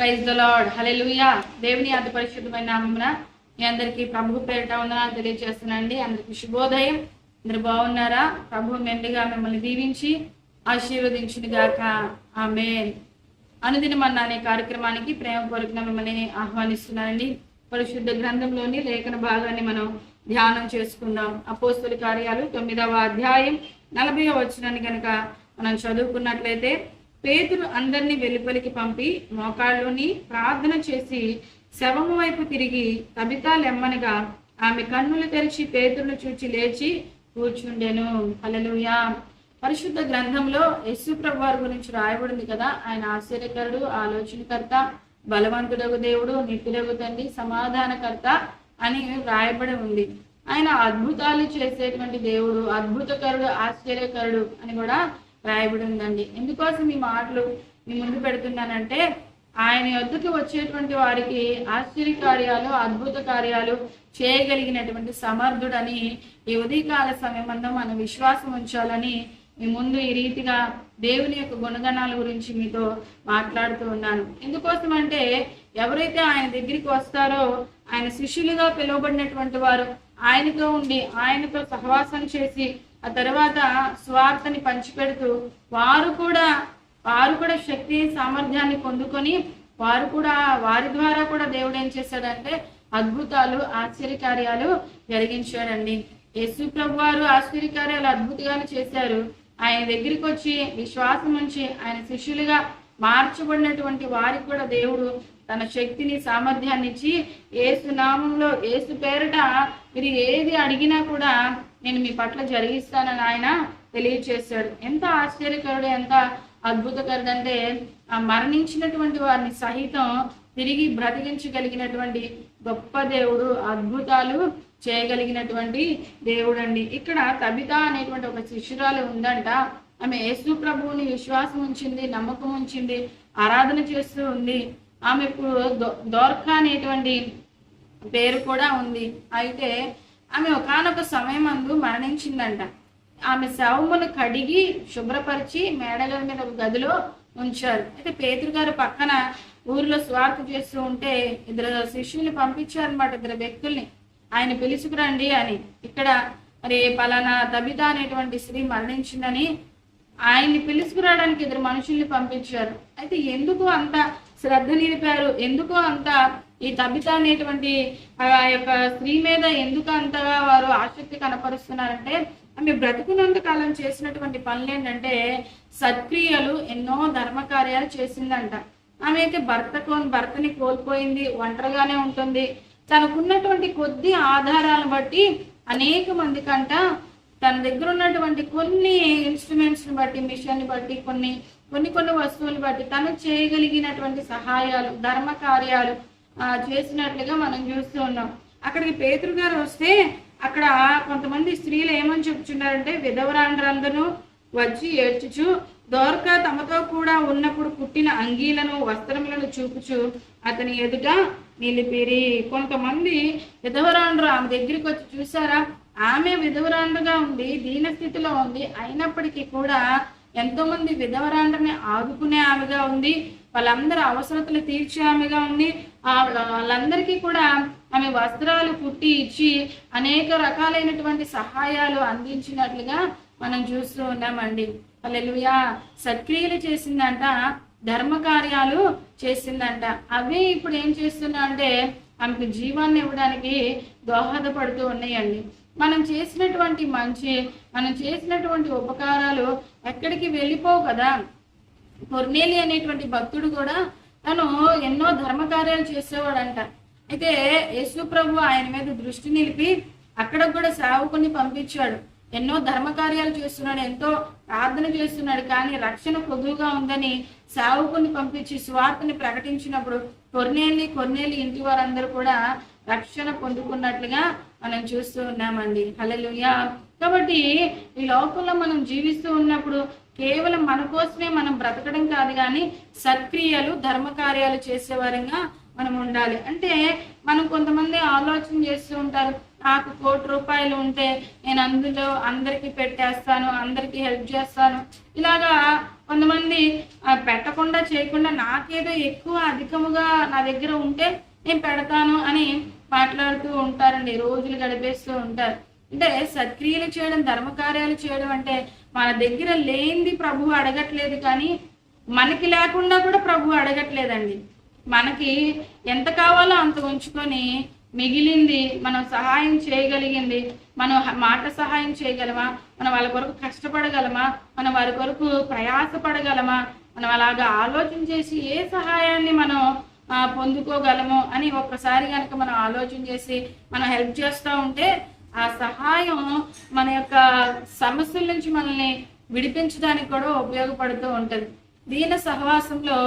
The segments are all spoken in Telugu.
ప్రైజ్ ద లార్డ్ హలెలుయా దేవుని అతి పరిశుద్ధమైన నామమున మీ అందరికీ ప్రభు పేరిట ఉందని తెలియజేస్తున్నానండి. అందరికీ శుభోదయం. అందరు బాగున్నారా? ప్రభు మెండుగా మిమ్మల్ని దీవించి ఆశీర్వదించిన గాక. ఆమె అనుదినమన్న అనే కార్యక్రమానికి ప్రేమపూర్వకంగా మిమ్మల్ని ఆహ్వానిస్తున్నానండి. పరిశుద్ధ గ్రంథంలోని లేఖన భాగాన్ని మనం ధ్యానం చేసుకుందాం. అపోస్తుల కార్యాలు తొమ్మిదవ అధ్యాయం నలభై వచనాన్ని కనుక మనం చదువుకున్నట్లయితే పేతులు అందరినీ వెలుపలికి పంపి మోకాళ్ళుని ప్రార్థన చేసి శవము వైపు తిరిగి కవిత లెమ్మనగా ఆమె కన్నులు తెరిచి పేతురును చూచి లేచి కూర్చుండెను. హల్లెలూయా. పరిశుద్ధ గ్రంథంలో యేసు ప్రభు వారి గురించి రాయబడింది కదా. ఆయన ఆశ్చర్యకరుడు ఆలోచనకర్త బలవంతుడగు దేవుడు నిత్యుడగు తండ్రి సమాధానకర్త అని రాయబడి ఉంది. ఆయన అద్భుతాలు చేసేటువంటి దేవుడు అద్భుతకరుడు ఆశ్చర్యకరుడు అని కూడా రాయబడి ఉందండి ఎందుకోసం ఈ మాటలు మీ ముందు పెడుతున్నానంటే ఆయన యొద్దకు వచ్చేటువంటి వారికి ఆశ్చర్య కార్యాలు అద్భుత కార్యాలు చేయగలిగినటువంటి సమర్థుడని ఈ ఉదయకాల సమయమందు మనం విశ్వాసం ఉంచాలని మీ ముందు ఈ రీతిగా దేవుని యొక్క గుణగణాల గురించి మీతో మాట్లాడుతూ ఉన్నాను. ఎందుకోసం అంటే ఎవరైతే ఆయన దగ్గరికి వస్తారో ఆయన శిష్యులుగా పిలువబడినటువంటి వారు ఆయనతో ఉండి ఆయనతో సహవాసం చేసి ఆ తర్వాత స్వార్థని పంచిపెడుతూ వారు కూడా వారు కూడా శక్తి సామర్థ్యాన్ని పొందుకొని వారు కూడా వారి ద్వారా కూడా దేవుడు ఏం చేశాడంటే అద్భుతాలు ఆశ్చర్యకార్యాలు జరిగించాడండి. యేసు ప్రభు వారు ఆశ్చర్యకార్యాలు అద్భుతంగానే చేశారు. ఆయన దగ్గరికి వచ్చి విశ్వాసం ఉంచి ఆయన శిష్యులుగా మార్చబడినటువంటి వారికి కూడా దేవుడు తన శక్తిని సామర్థ్యాన్ని ఇచ్చి ఏసు నామంలో ఏసు పేరట మీరు ఏది అడిగినా కూడా నేను మీ పట్ల జరిగిస్తానని ఆయన తెలియచేశాడు ఎంత ఆశ్చర్యకరుడు ఎంత అద్భుతకరుడంటే ఆ మరణించినటువంటి వారిని సహితం తిరిగి బ్రతికించగలిగినటువంటి గొప్ప దేవుడు అద్భుతాలు చేయగలిగినటువంటి దేవుడు అండి ఇక్కడ తబిత అనేటువంటి ఒక శిష్యురాలు ఉందంట. ఆమె యేసు ప్రభువుని విశ్వాసం ఉంచింది నమ్మకం ఉంచింది ఆరాధన చేస్తూ ఉంది. ఆమె ఇప్పుడు దోర్కా అనేటువంటి పేరు కూడా ఉంది. అయితే ఆమె ఒకానొక సమయం అందు మరణించిందంట. ఆమె శవమును కడిగి శుభ్రపరిచి మేడల మీద ఒక గదిలో ఉంచారు. అయితే పేతురు గారు పక్కన ఊరిలో స్వార్థ చేస్తూ ఉంటే ఇద్దరు శిష్యుల్ని పంపించారనమాట ఇద్దరు వ్యక్తుల్ని. ఆయన పిలుచుకురండి అని. ఇక్కడ మరి పలానా తబిత అనేటువంటి స్త్రీ మరణించిందని ఆయన్ని పిలుచుకురావడానికి ఇద్దరు మనుషుల్ని పంపించారు. అయితే ఎందుకు అంత శ్రద్ధ నిలిపారు? ఎందుకు అంత ఈ తబిత అనేటువంటి ఆ యొక్క స్త్రీ మీద ఎందుకు అంతగా వారు ఆసక్తి కనపరుస్తున్నారంటే ఆమె బ్రతుకున్నంత కాలం చేసినటువంటి పనులు ఏంటంటే సత్క్రియలు ఎన్నో ధర్మకార్యాలు చేసిందంట. ఆమె అయితే భర్త భర్తని కోల్పోయింది ఒంటరిగానే ఉంటుంది. తనకున్నటువంటి కొద్ది ఆధారాలను బట్టి అనేక మంది కంట తన దగ్గర ఉన్నటువంటి కొన్ని ఇన్స్ట్రుమెంట్స్ బట్టి మిషన్ బట్టి కొన్ని కొన్ని కొన్ని వస్తువులు బట్టి తను చేయగలిగినటువంటి సహాయాలు ధర్మ కార్యాలు చేసినట్లుగా మనం చూస్తూ ఉన్నాం. అక్కడికి పేతురు గారు వస్తే అక్కడ కొంతమంది స్త్రీలు ఏమని చెప్తున్నారంటే విధవరాండ్రందరూ వచ్చి ఏడ్చుచు దోర్క తమతో కూడా ఉన్నప్పుడు కుట్టిన అంగీలను వస్త్రములను చూపుచు అతని ఎదుట నిలిపిరి. కొంతమంది విధవరాండ్రు ఆమె దగ్గరికి వచ్చి చూసారా ఆమె విధవరాండ్రుగా ఉంది దీనస్థితిలో ఉంది. అయినప్పటికీ కూడా ఎంతోమంది విధవరాండ్రని ఆదుకునే ఆమెగా ఉంది. వాళ్ళందరి అవసరతలు తీర్చే ఆమెగా ఉంది ఆ వాళ్ళందరికీ కూడా ఆమె వస్త్రాలు కుట్టి ఇచ్చి అనేక రకాలైనటువంటి సహాయాలు అందించినట్లుగా మనం చూస్తూ ఉన్నామండి. హల్లెలూయా! సత్క్రియలు చేసిందంట ధర్మ కార్యాలు చేసిందంట. అవే ఇప్పుడు ఏం చేస్తున్నా అంటే ఆమెకు జీవాన్ని ఇవ్వడానికి దోహదపడుతూ ఉన్నాయండి. మనం చేసినటువంటి మంచి మనం చేసినటువంటి ఉపకారాలు ఎక్కడికి వెళ్ళిపోవు కదా. కొర్నేలి అనేటువంటి భక్తుడు కూడా తను ఎన్నో ధర్మకార్యాలు చేసేవాడంట. అయితే యేసు ప్రభు ఆయన మీద దృష్టి నిలిపి అక్కడ కూడా సేవకుని పంపించాడు. ఎన్నో ధర్మకార్యాలు చేస్తున్నాడు ఎంతో ప్రార్థన చేస్తున్నాడు కానీ రక్షణ పొదువుగా ఉందని సేవకుని పంపించి స్వార్థని ప్రకటించినప్పుడు కొర్నేలి కొర్నేలి ఇంటి వారందరూ కూడా రక్షణ పొందుకున్నట్లుగా మనం చూస్తూ ఉన్నామండి. హల్లెలూయా. కాబట్టి ఈ లోకంలో మనం జీవిస్తూ ఉన్నప్పుడు కేవలం మన కోసమే మనం బ్రతకడం కాదు కానీ సత్క్రియలు ధర్మకార్యాలు చేసేవారంగా మనం ఉండాలి. అంటే మనం కొంతమంది ఆలోచన చేస్తూ ఉంటారు నాకు కోటి రూపాయలు ఉంటే నేను అందులో అందరికీ పెట్టేస్తాను అందరికీ హెల్ప్ చేస్తాను. ఇలాగా కొంతమంది పెట్టకుండా చేయకుండా నాకేదో ఎక్కువ అధికముగా నా దగ్గర ఉంటే నేను పెడతాను అని మాట్లాడుతూ ఉంటారండి రోజులు గడిపేస్తూ ఉంటారు. అంటే సత్క్రియలు చేయడం ధర్మకార్యాలు చేయడం అంటే మన దగ్గర లేనిది ప్రభు అడగట్లేదు కానీ మనకి లేకుండా కూడా ప్రభు అడగట్లేదండి. మనకి ఎంత కావాలో అంత ఉంచుకొని మిగిలింది మనం సహాయం చేయగలిగింది. మనం మాట సహాయం చేయగలమా? మనం వాళ్ళ కొరకు కష్టపడగలమా? మనం వారి కొరకు ప్రయాసపడగలమా? మనం అలాగా ఆలోచన చేసి ఏ సహాయాన్ని మనం పొందుకోగలము అని ఒక్కసారి కనుక మనం ఆలోచన చేసి మనం హెల్ప్ చేస్తూ ఉంటే ఆ సహాయం మన యొక్క సమస్యల నుంచి మనల్ని విడిపించడానికి కూడా ఉపయోగపడుతూ ఉంటుంది. దీన సహవాసంలో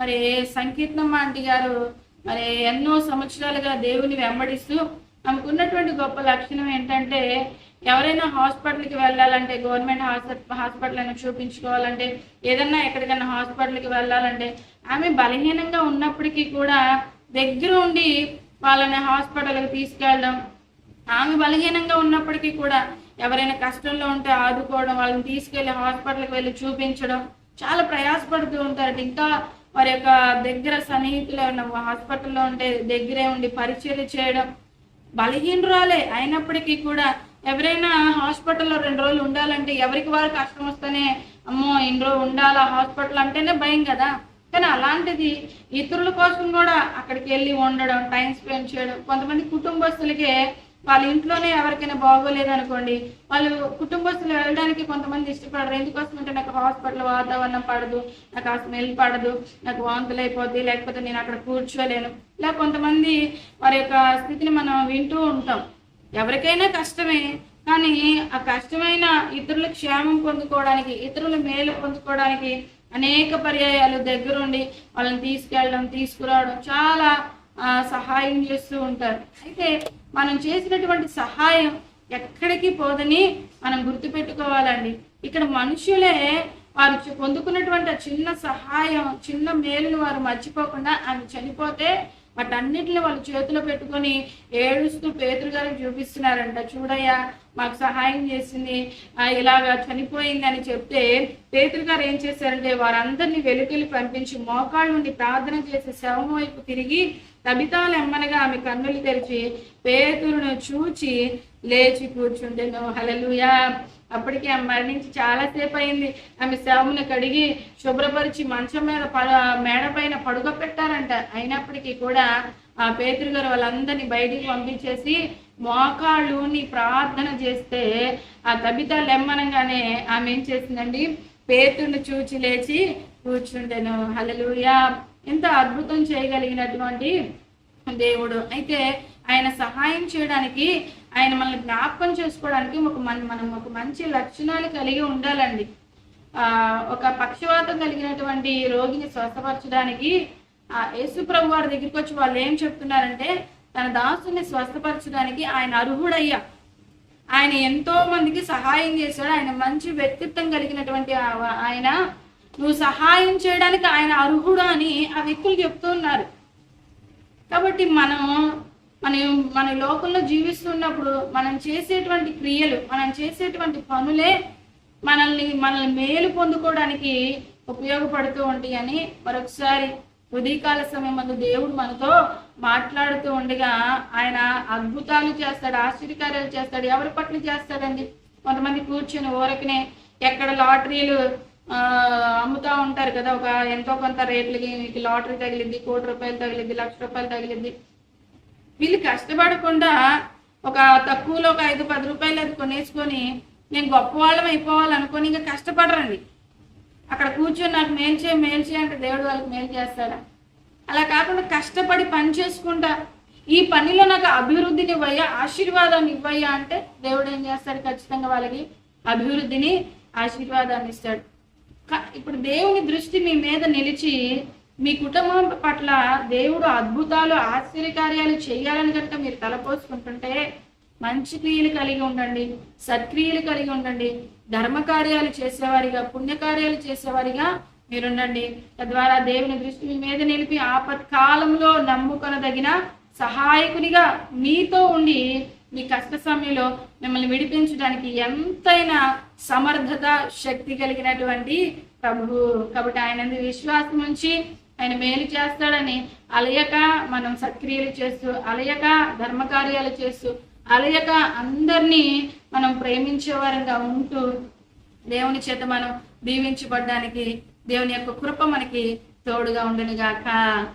మరి సంకీర్ణమ్మ ఆంటీ గారు మరి ఎన్నో సంవత్సరాలుగా దేవుని వెంబడిస్తూ ఆమెకు ఉన్నటువంటి గొప్ప లక్షణం ఏంటంటే ఎవరైనా హాస్పిటల్కి వెళ్ళాలంటే గవర్నమెంట్ హాస్పిటల్ హాస్పిటల్ అయినా చూపించుకోవాలంటే ఏదన్నా ఎక్కడికైనా హాస్పిటల్కి వెళ్ళాలంటే ఆమె బలహీనంగా ఉన్నప్పటికీ కూడా దగ్గర ఉండి వాళ్ళని హాస్పిటల్కి తీసుకెళ్ళడం ఆమె బలహీనంగా ఉన్నప్పటికీ కూడా ఎవరైనా కష్టంలో ఉంటే ఆదుకోవడం వాళ్ళని తీసుకెళ్ళి హాస్పిటల్కి వెళ్ళి చూపించడం చాలా ప్రయాసపడుతూ ఉంటారు ఇంకా వారి యొక్క దగ్గర సన్నిహితులు ఏమన్నా హాస్పిటల్లో ఉంటే దగ్గరే ఉండి పరిచర్య చేయడం బలహీనరాలే. అయినప్పటికీ కూడా ఎవరైనా హాస్పిటల్లో రెండు రోజులు ఉండాలంటే ఎవరికి వారు కష్టం వస్తేనే అమ్మో ఇన్ని రోజులు ఉండాలా హాస్పిటల్ అంటేనే భయం కదా. కానీ అలాంటిది ఇతరుల కోసం కూడా అక్కడికి వెళ్ళి ఉండడం టైం స్పెండ్ చేయడం కొంతమంది కుటుంబస్తులకే వాళ్ళ ఇంట్లోనే ఎవరికైనా బాగోలేదు అనుకోండి వాళ్ళు కుటుంబస్తులు వెళ్ళడానికి కొంతమంది ఇష్టపడరు. ఎందుకోసం అంటే నాకు హాస్పిటల్ వాతావరణం పడదు నాకు ఆ స్మెల్ పడదు నాకు వాంతులు అయిపోద్ది లేకపోతే నేను అక్కడ కూర్చోలేను. ఇలా కొంతమంది వారి యొక్క స్థితిని మనం వింటూ ఉంటాం. ఎవరికైనా కష్టమే కానీ ఆ కష్టమైన ఇతరుల క్షేమం పొందుకోవడానికి ఇతరుల మేలు పొందుకోవడానికి అనేక పర్యాయాలు దగ్గరుండి వాళ్ళని తీసుకెళ్ళడం తీసుకురావడం చాలా సహాయం చేస్తూ ఉంటారు. అయితే మనం చేసినటువంటి సహాయం ఎక్కడికి పోదని మనం గుర్తుపెట్టుకోవాలండి. ఇక్కడ మనుషులే వారు పొందుకున్నటువంటి చిన్న సహాయం చిన్న మేలును వారు మర్చిపోకుండా ఆమె చనిపోతే వాటన్నిటిని వాళ్ళు చేతిలో పెట్టుకొని ఏడుస్తూ పేతురు గారికి చూపిస్తున్నారంట. చూడయ్యా మాకు సహాయం చేసింది. ఇలాగా చనిపోయింది అని చెప్తే పేతురు గారు ఏం చేశారంటే వారందరినీ వెలుకెళ్ళి పంపించి మోకాళ్ళ నుండి ప్రార్థన చేసి శవం వైపు తిరిగి తబితాలెమ్మనగా ఆమె కన్నులు తెరిచి పేతురును చూచి లేచి కూర్చుండెను. హలలుయా అప్పటికి ఆమె మరణించి చాలాసేపు అయింది ఆమె శవమును కడిగి శుభ్రపరిచి మంచం మీద పడ మేడ పైన పడుగ పెట్టారంట. అయినప్పటికీ కూడా ఆ పేతురు గారు వాళ్ళందరినీ బయటికి పంపించేసి మోకాళ్ళుని ప్రార్థన చేస్తే ఆ తబిత లెమ్మనగానే ఆమె ఏం చేసిందండి? పేతుడిని చూచి లేచి కూర్చుండెను. హలలుయా ఎంత అద్భుతం చేయగలిగినటువంటి దేవుడు. అయితే ఆయన సహాయం చేయడానికి ఆయన మనల్ని జ్ఞాపకం చేసుకోవడానికి ఒక మన మనం ఒక మంచి లక్షణాలు కలిగి ఉండాలండి. ఆ ఒక పక్షవాతం కలిగినటువంటి రోగిని స్వస్థపరచడానికి ఆ యేసు ప్రభు వారి దగ్గరికి వచ్చి వాళ్ళు ఏం చెప్తున్నారంటే తన దాసుని స్వస్థపరచడానికి ఆయన అర్హుడయ్యా. ఆయన ఎంతో మందికి సహాయం చేశాడు. ఆయన మంచి వ్యక్తిత్వం కలిగినటువంటి ఆయన నువ్వు సహాయం చేయడానికి ఆయన అర్హుడు అని ఆ వ్యక్తులు చెప్తూ ఉన్నారు. కాబట్టి మనం మన మన లోకంలో జీవిస్తున్నప్పుడు మనం చేసేటువంటి క్రియలు మనం చేసేటువంటి పనులే మనల్ని మనల్ని మేలు పొందుకోవడానికి ఉపయోగపడుతూ ఉంటాయి అని మరొకసారి ఉదయకాల సమయం దేవుడు మనతో మాట్లాడుతూ ఉండగా ఆయన అద్భుతాలు చేస్తాడు ఆశ్చర్యకార్యాలు చేస్తాడు ఎవరి పట్ల చేస్తాడండి? కొంతమంది కూర్చొని ఊరకనే ఎక్కడ లాటరీలు అమ్ముతా ఉంటారు కదా ఒక ఎంతో కొంత రేట్లకి మీకు లాటరీ తగిలింది కోటి రూపాయలు తగిలింది లక్ష రూపాయలు తగిలింది. వీళ్ళు కష్టపడకుండా ఒక తక్కువలో ఒక ఐదు పది రూపాయలు అది కొనేసుకొని నేను గొప్పవాళ్ళం అయిపోవాలనుకొని ఇంకా కష్టపడరండి. అక్కడ కూర్చొని నాకు మేలు చేయ మేలు చేయ అంటే దేవుడు వాళ్ళకి మేలు చేస్తాడా? అలా కాకుండా కష్టపడి పని చేసుకుంటా ఈ పనిలో నాకు అభివృద్ధిని ఇవ్వయ్యా ఆశీర్వాదాన్ని ఇవ్వయ్యా అంటే దేవుడు ఏం చేస్తాడు? ఖచ్చితంగా వాళ్ళకి అభివృద్ధిని ఆశీర్వాదాన్ని ఇస్తాడు. ఇప్పుడు దేవుని దృష్టి మీ మీద నిలిచి మీ కుటుంబం పట్ల దేవుడు అద్భుతాలు ఆశ్చర్యకార్యాలు చేయాలని కనుక మీరు తలపోసుకుంటుంటే మంచి క్రియలు కలిగి ఉండండి సత్క్రియలు కలిగి ఉండండి ధర్మకార్యాలు చేసేవారిగా పుణ్యకార్యాలు చేసేవారిగా మీరుండండి. తద్వారా దేవుని దృష్టి మీ మీద నిలిపి ఆపత్కాలంలో నమ్ముకొనదగిన సహాయకునిగా మీతో ఉండి మీ కష్ట సమయంలో మిమ్మల్ని విడిపించడానికి ఎంతైనా సమర్థత శక్తి కలిగినటువంటి ప్రభు కాబట్టి ఆయన విశ్వాసం ఉంచి ఆయన మేలు చేస్తాడని అలయక మనం సక్రియలు చేస్తూ అలయక ధర్మకార్యాలు చేస్తూ అలయక అందరినీ మనం ప్రేమించే వారంగా ఉంటూ దేవుని చేత మనం దీవించబడ్డానికి దేవుని యొక్క కృప మనకి తోడుగా ఉండనిగాక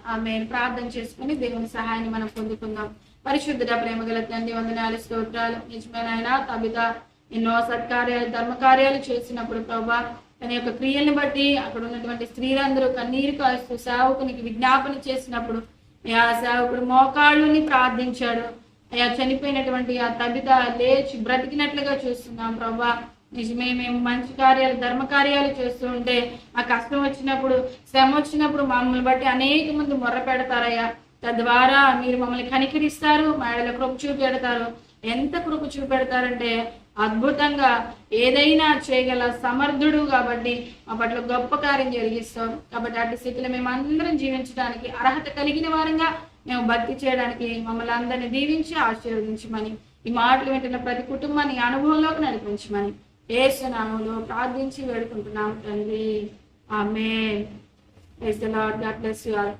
ఆమె ప్రార్థన చేసుకుని దేవుని సహాయాన్ని మనం పొందుకుందాం. పరిశుద్ధుడ ప్రేమ గల తండ్రి వందనాలు స్తోత్రాలు. నిజమైన తబిత ఎన్నో సత్కార్యాలు ధర్మకార్యాలు చేసినప్పుడు ప్రభా తన యొక్క క్రియల్ని బట్టి అక్కడ ఉన్నటువంటి స్త్రీలందరూ కన్నీరు కాస్తూ సేవకునికి విజ్ఞాపన చేసినప్పుడు ఆ సేవకుడు మోకాళ్ళుని ప్రార్థించాడు. అయా చనిపోయినటువంటి ఆ తబిత లేచి బ్రతికినట్లుగా చూస్తున్నాం ప్రభా. నిజమే మేము మంచి కార్యాలు ధర్మ కార్యాలు చేస్తూ ఉంటే ఆ కష్టం వచ్చినప్పుడు శ్రమ వచ్చినప్పుడు మమ్మల్ని బట్టి అనేక మంది మొర్ర పెడతారయ్యా. తద్వారా మీరు మమ్మల్ని కనికరిస్తారు మేడల కృప చూపెడతారు. ఎంత కృప చూపెడతారంటే అద్భుతంగా ఏదైనా చేయగల సమర్థుడు కాబట్టి మా పట్ల గొప్ప కార్యం జరిగిస్తాం కాబట్టి అటు స్థితిలో మేము అందరం జీవించడానికి అర్హత కలిగిన వారంగా మేము భక్తి చేయడానికి మమ్మల్ని అందరినీ దీవించి ఆశీర్వదించమని ఈ మాటలు వింటున్న ప్రతి కుటుంబాన్ని అనుభవంలోకి నడిపించమని ఏసునామంలో ప్రార్థించి వేడుకుంటున్నాం తండ్రి. ఆమె గాడ్ బ్లెస్ యు ఆల్.